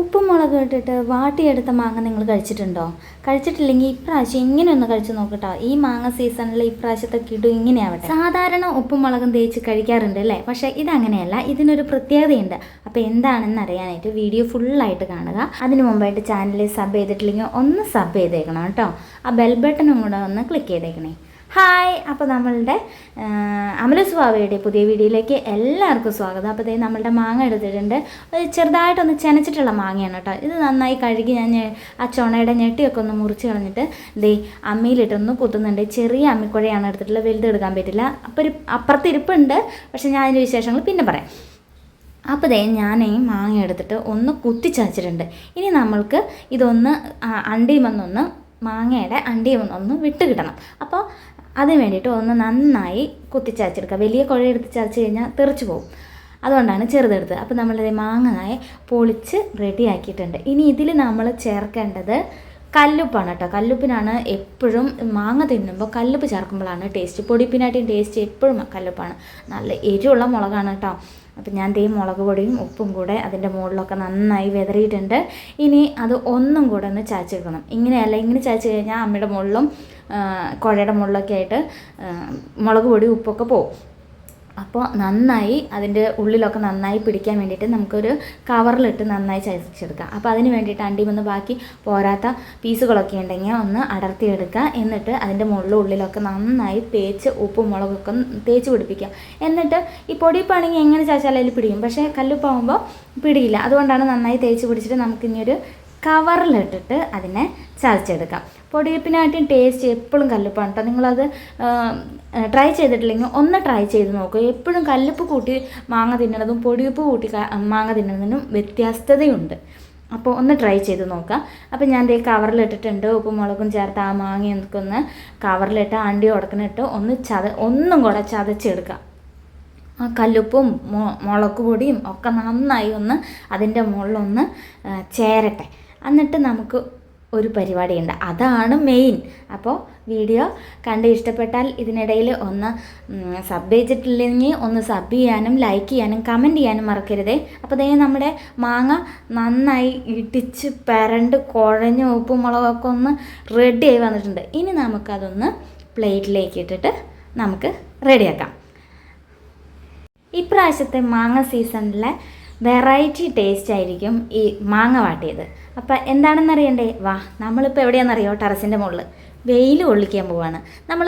ഉപ്പും മുളകും ഇട്ടിട്ട് വാട്ടിയെടുത്ത മാങ്ങ നിങ്ങൾ കഴിച്ചിട്ടുണ്ടോ? കഴിച്ചിട്ടില്ലെങ്കിൽ ഇപ്രാവശ്യം ഇങ്ങനെ ഒന്ന് കഴിച്ചു നോക്കട്ടോ. ഈ മാങ്ങ സീസണിൽ ഇപ്രാവശ്യത്തെ കിടു ഇങ്ങനെയാവട്ടെ. സാധാരണ ഉപ്പും മുളകും തേച്ച് കഴിക്കാറുണ്ട് അല്ലേ? പക്ഷേ ഇതങ്ങനെയല്ല. ഇതിനൊരു പ്രത്യേകതയുണ്ട്. അപ്പോൾ എന്താണെന്ന് അറിയാനായിട്ട് വീഡിയോ ഫുള്ളായിട്ട് കാണുക. അതിന് മുമ്പായിട്ട് ചാനൽ സബ് ചെയ്തിട്ടില്ലെങ്കിൽ ഒന്ന് സബ് ചെയ്തേക്കണം കേട്ടോ. ആ ബെൽ ബട്ടണും കൂടെ ഒന്ന് ക്ലിക്ക് ചെയ്തേക്കണേ. ഹായ് അപ്പോൾ നമ്മളുടെ അമലസ്വാമിയുടെ പുതിയ വീഡിയോയിലേക്ക് എല്ലാവർക്കും സ്വാഗതം. അപ്പോൾ ഇതേ നമ്മളുടെ മാങ്ങ എടുത്തിട്ടുണ്ട്. ചെറുതായിട്ടൊന്ന് ചെനച്ചിട്ടുള്ള മാങ്ങയാണ് കേട്ടോ. ഇത് നന്നായി കഴുകി ഞാൻ ആ ചുണയുടെ ഞെട്ടിയൊക്കെ ഒന്ന് മുറിച്ച് കളഞ്ഞിട്ട് ദേ അമ്മിയിലിട്ടൊന്ന് കുത്തുന്നുണ്ട്. ചെറിയ അമ്മിക്കുഴയാണ് എടുത്തിട്ടുള്ളത്. വലുത് എടുക്കാൻ പറ്റില്ല. അപ്പോൾ ഒരു അപ്പുറത്തിരിപ്പുണ്ട് പക്ഷേ ഞാൻ അതിന്റെ വിശേഷങ്ങൾ പിന്നെ പറയാം. അപ്പോൾ ദേ ഞാൻ ഈ മാങ്ങ എടുത്തിട്ട് ഒന്ന് കുത്തിച്ചതച്ചിട്ടുണ്ട് ഇനി നമ്മൾക്ക് ഇതൊന്ന് അണ്ടിയുമെന്നൊന്ന് മാങ്ങയുടെ അണ്ടിയുമെന്നൊന്ന് വിട്ട് കിട്ടണം. അപ്പോൾ അതിന് വേണ്ടിയിട്ട് ഒന്ന് നന്നായി കുത്തിച്ചതച്ചെടുക്കുക. വലിയ കുഴ എടുത്ത് ചതച്ച് കഴിഞ്ഞാൽ തെറിച്ച് പോകും. അതുകൊണ്ടാണ് ചെറുതെടുത്തത്. അപ്പോൾ നമ്മളിത് മാങ്ങനായി പൊളിച്ച് റെഡിയാക്കിയിട്ടുണ്ട് ഇനി ഇതിൽ നമ്മൾ ചേർക്കേണ്ടത് കല്ലുപ്പാണ് കേട്ടോ. കല്ലുപ്പിനാണ് എപ്പോഴും മാങ്ങ തിന്നുമ്പോൾ കല്ലുപ്പ് ചേർക്കുമ്പോഴാണ് ടേസ്റ്റ് പൊടിപ്പിനായിട്ടും ടേസ്റ്റ് എപ്പോഴും കല്ലുപ്പാണ്. നല്ല എരിവുള്ള മുളകാണ് കേട്ടോ. അപ്പം ഞാൻ ദേ മുളക് പൊടിയും ഉപ്പും കൂടെ അതിന്റെ മുകളിലൊക്കെ നന്നായി വിതറിയിട്ടുണ്ട്. ഇനി അത് ഒന്നും കൂടെ ഒന്ന് ചാച്ചെടുക്കണം ഇങ്ങനെയല്ല ഇങ്ങനെ ചാച്ച് കഴിഞ്ഞാൽ അമ്മയുടെ മുകളിലും കുഴയുടെ മുകളിലൊക്കെ ആയിട്ട് മുളക് പൊടി ഉപ്പൊക്കെ പോകും അപ്പോൾ നന്നായി അതിന്റെ ഉള്ളിലൊക്കെ നന്നായി പിടിക്കാൻ വേണ്ടിയിട്ട് നമുക്കൊരു കവറിലിട്ട് നന്നായി ചതച്ചെടുക്കാം. അപ്പോൾ അതിന് വേണ്ടിയിട്ട് അണ്ടി ബാക്കി പോരാത്ത പീസുകളൊക്കെ ഉണ്ടെങ്കിൽ ഒന്ന് അടർത്തിയെടുക്കുക. എന്നിട്ട് അതിന്റെ മുകളിലും ഉള്ളിലൊക്കെ നന്നായി തേച്ച് ഉപ്പും മുളകൊക്കെ തേച്ച് പിടിപ്പിക്കുക. എന്നിട്ട് ഈ പൊടിപ്പാണെങ്കിൽ എങ്ങനെ ചാച്ചാലും പിടിക്കും പക്ഷേ കല്ലുപ്പാകുമ്പോൾ പിടിയില്ല. അതുകൊണ്ടാണ് നന്നായി തേച്ച് പിടിച്ചിട്ട് നമുക്കിനിയൊരു കവറിലിട്ടിട്ട് അതിനെ ചതച്ചെടുക്കാം. പൊടിയപ്പിനായിട്ടും ടേസ്റ്റ് എപ്പോഴും കല്ലുപ്പാണ് കേട്ടോ നിങ്ങളത് ട്രൈ ചെയ്തിട്ടില്ലെങ്കിൽ ഒന്ന് ട്രൈ ചെയ്ത് നോക്കുക എപ്പോഴും കല്ലുപ്പ് കൂട്ടി മാങ്ങ തിന്നണതും പൊടിയുപ്പ് കൂട്ടി മാങ്ങ തിന്നണതിനും വ്യത്യസ്തതയുണ്ട്. അപ്പോൾ ഒന്ന് ട്രൈ ചെയ്ത് നോക്കാം. അപ്പോൾ ഞാൻ ദേ കവറിലിട്ടിട്ടുണ്ട്. ഉപ്പും മുളകും ചേർത്ത് ആ മാങ്ങ ഒന്ന് കവറിലിട്ട് അണ്ടി ഉടക്കണിട്ട് ഒന്ന് ചത ഒന്നും കൂടെ ചതച്ചെടുക്കാം. ആ കല്ലുപ്പും മുളക് പൊടിയും ഒക്കെ നന്നായി ഒന്ന് അതിന്റെ മുകളിലൊന്ന് ചേരട്ടെ. എന്നിട്ട് നമുക്ക് ഒരു പരിപാടിയുണ്ട്. അതാണ് മെയിൻ. അപ്പോൾ വീഡിയോ കണ്ട് ഇഷ്ടപ്പെട്ടാൽ ഇതിനിടയിൽ ഒന്ന് സബ് ചെയ്തിട്ടില്ലെങ്കിൽ ഒന്ന് സബ് ചെയ്യാനും ലൈക്ക് ചെയ്യാനും കമന്റ് ചെയ്യാനും മറക്കരുതേ. അപ്പോൾ ദേ നമ്മുടെ മാങ്ങ നന്നായി ഇടിച്ച് പരണ്ട് കുഴഞ്ഞ് ഉപ്പും മുളകൊക്കെ ഒന്ന് റെഡി ആയി വന്നിട്ടുണ്ട്. ഇനി നമുക്കതൊന്ന് പ്ലേറ്റിലേക്ക് ഇട്ടിട്ട് നമുക്ക് റെഡിയാക്കാം ഇപ്രാവശ്യത്തെ മാങ്ങ സീസണിലെ വെറൈറ്റി ടേസ്റ്റ് ആയിരിക്കും ഈ മാങ്ങ വാട്ടിയത്. അപ്പം എന്താണെന്ന് അറിയണ്ടേ? വാ നമ്മളിപ്പോൾ എവിടെയാണെന്നറിയോ? ടെറസിന്റെ മുകളിൽ വെയിൽ കൊള്ളിക്കാൻ പോവാണ്. നമ്മൾ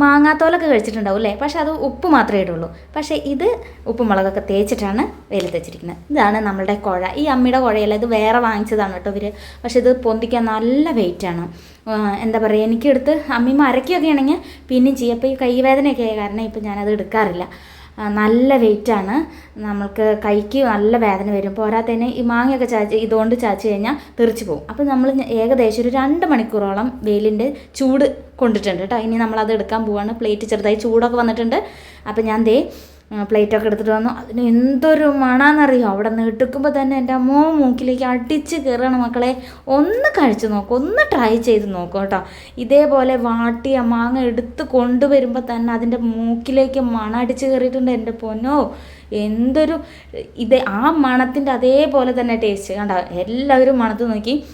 മാങ്ങാത്തോലൊക്കെ കഴിച്ചിട്ടുണ്ടാവും അല്ലേ? പക്ഷെ അത് ഉപ്പ് മാത്രമേ ഇടുള്ളൂ. പക്ഷേ ഇത് ഉപ്പും മുളകൊക്കെ തേച്ചിട്ടാണ് വെയിലത്ത് വെച്ചിരിക്കുന്നത്. ഇതാണ് നമ്മളുടെ കുഴ. ഈ അമ്മയുടെ കുഴയല്ല ഇത് വേറെ വാങ്ങിച്ചതാണ് കേട്ടോ ഇവർ പക്ഷെ ഇത് പൊന്തിക്കാൻ നല്ല വെയിറ്റാണ് എന്താ പറയുക എനിക്കെടുത്ത് അമ്മിമ്മ അരക്കുകയൊക്കെ ആണെങ്കിൽ പിന്നെയും ചെയ്യും. അപ്പോൾ ഈ കൈവേദനയൊക്കെ ആയ കാരണം ഇപ്പം ഞാനത് എടുക്കാറില്ല. നല്ല വെയിറ്റാണ് നമ്മൾക്ക് കൈക്ക് നല്ല വേദന വരും. പോരാത്തതിന് ഈ മാങ്ങയൊക്കെ ചാച്ച് ഇതുകൊണ്ട് ചാച്ച് കഴിഞ്ഞാൽ തെറിച്ച് പോകും അപ്പോൾ നമ്മൾ ഏകദേശം ഒരു രണ്ട് മണിക്കൂറോളം വെയിലിന്റെ ചൂട് കൊണ്ടിട്ടുണ്ട് കേട്ടോ. ഇനി നമ്മളത് എടുക്കാൻ പോവാണ്. പ്ലേറ്റ് ചെറുതായി ചൂടൊക്കെ വന്നിട്ടുണ്ട്. അപ്പോൾ ഞാൻ ദേ പ്ലേറ്റൊക്കെ എടുത്തിട്ട് വന്നു. അതിന് എന്തൊരു മണാന്നറിയോ? അവിടെ നിന്ന് എടുക്കുമ്പോൾ തന്നെ എന്റെ അമ്മോ മൂക്കിലേക്ക് അടിച്ച് കയറണം മക്കളെ. ഒന്ന് കഴിച്ച് നോക്കും ഒന്ന് ട്രൈ ചെയ്ത് നോക്കും കേട്ടോ. ഇതേപോലെ വാട്ടിയ മാങ്ങ എടുത്ത് കൊണ്ടുവരുമ്പോൾ തന്നെ അതിന്റെ മൂക്കിലേക്ക് മണ അടിച്ച് കയറിയിട്ടുണ്ട് എന്റെ പൊന്നോ. എന്തൊരു ഇത് ആ മണത്തിന്റെ അതേപോലെ തന്നെ ടേസ്റ്റ് കണ്ടോ? എല്ലാവരും മണത്ത് നോക്കി.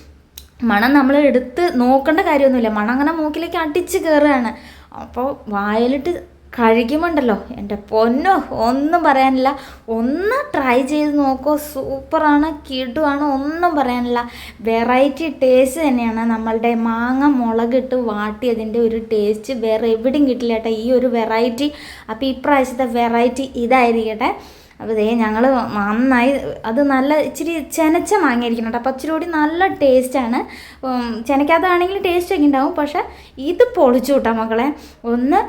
മണം നമ്മൾ എടുത്ത് നോക്കേണ്ട കാര്യമൊന്നുമില്ല. മണം അങ്ങനെ മൂക്കിലേക്ക് അടിച്ച് കയറുകയാണ്. അപ്പോൾ വായിലിട്ട് കഴിക്കുമ്പോണ്ടല്ലോ എന്റെ പൊന്നോ ഒന്നും പറയാനില്ല. ഒന്ന് ട്രൈ ചെയ്ത് നോക്കൂ. സൂപ്പറാണ് കിടുവാണ് ഒന്നും പറയാനില്ല. വെറൈറ്റി ടേസ്റ്റ് തന്നെയാണ്. നമ്മളുടെ മാങ്ങ മുളകിട്ട് വാട്ടിയതിന്റെ ഒരു ടേസ്റ്റ് വേറെ എവിടെയും കിട്ടില്ല കേട്ടോ. ഈ ഒരു വെറൈറ്റി അപ്പോൾ ഇപ്രാവശ്യത്തെ വെറൈറ്റി ഇതായിരിക്കട്ടെ. അപ്പോൾ ദേ ഞങ്ങൾ നന്നായി അത് നല്ല ഇച്ചിരി ചെനച്ച മാങ്ങയായിരിക്കണം കേട്ടോ. അപ്പോൾ ഇച്ചിരി കൂടി നല്ല ടേസ്റ്റാണ് ചെനക്കാത്തതാണെങ്കിൽ ടേസ്റ്റ് ഒക്കെ ഉണ്ടാവും. പക്ഷേ ഇത് പൊളിച്ചു കൂട്ടാം മക്കളെ. ഒന്ന്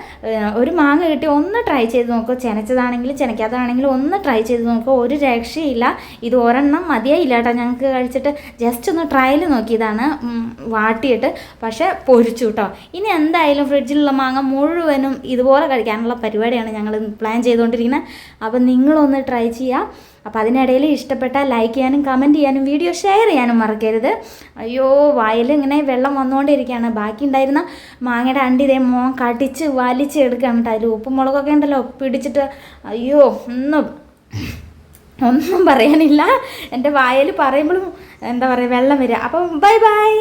ഒരു മാങ്ങ കിട്ടി ഒന്ന് ട്രൈ ചെയ്ത് നോക്കുക ചെനച്ചതാണെങ്കിലും ചെനക്കാത്തതാണെങ്കിലും ഒന്ന് ട്രൈ ചെയ്ത് നോക്കുക ഒരു രക്ഷയില്ല. ഇത് ഒരെണ്ണം മതിയായില്ല കേട്ടോ. ഞങ്ങൾക്ക് കഴിച്ചിട്ട് ജസ്റ്റ് ഒന്ന് ട്രയൽ നോക്കിയതാണ്. വാട്ടിയിട്ട്. പക്ഷേ പൊരിച്ചു കേട്ടോ. ഇനി എന്തായാലും ഫ്രിഡ്ജിലുള്ള മാങ്ങ മുഴുവനും ഇതുപോലെ കഴിക്കാനുള്ള പരിപാടിയാണ് ഞങ്ങൾ പ്ലാൻ ചെയ്തുകൊണ്ടിരിക്കുന്നത്. അപ്പം നിങ്ങളൊന്ന് ട്രൈ ചെയ്യാം. അപ്പോൾ അതിനിടയിൽ ഇഷ്ടപ്പെട്ട ലൈക്ക് ചെയ്യാനും കമന്റ് ചെയ്യാനും വീഡിയോ ഷെയർ ചെയ്യാനും മറക്കരുത്. അയ്യോ വായിൽ ഇങ്ങനെ വെള്ളം വന്നുകൊണ്ടിരിക്കുകയാണ്. ബാക്കി ഉണ്ടായിരുന്ന മാങ്ങയുടെ അണ്ടി ഇതേ മോൻ കടിച്ച് വലിച്ച് എടുക്കുകയാണ് കേട്ടോ. അതിൽ ഉപ്പും മുളകൊക്കെ ഉണ്ടല്ലോ പിടിച്ചിട്ട് അയ്യോ ഒന്നും ഒന്നും പറയാനില്ല. എന്റെ വായിൽ പറയുമ്പോഴും എന്താ പറയുക വെള്ളം വരിക. അപ്പം ബൈ ബൈ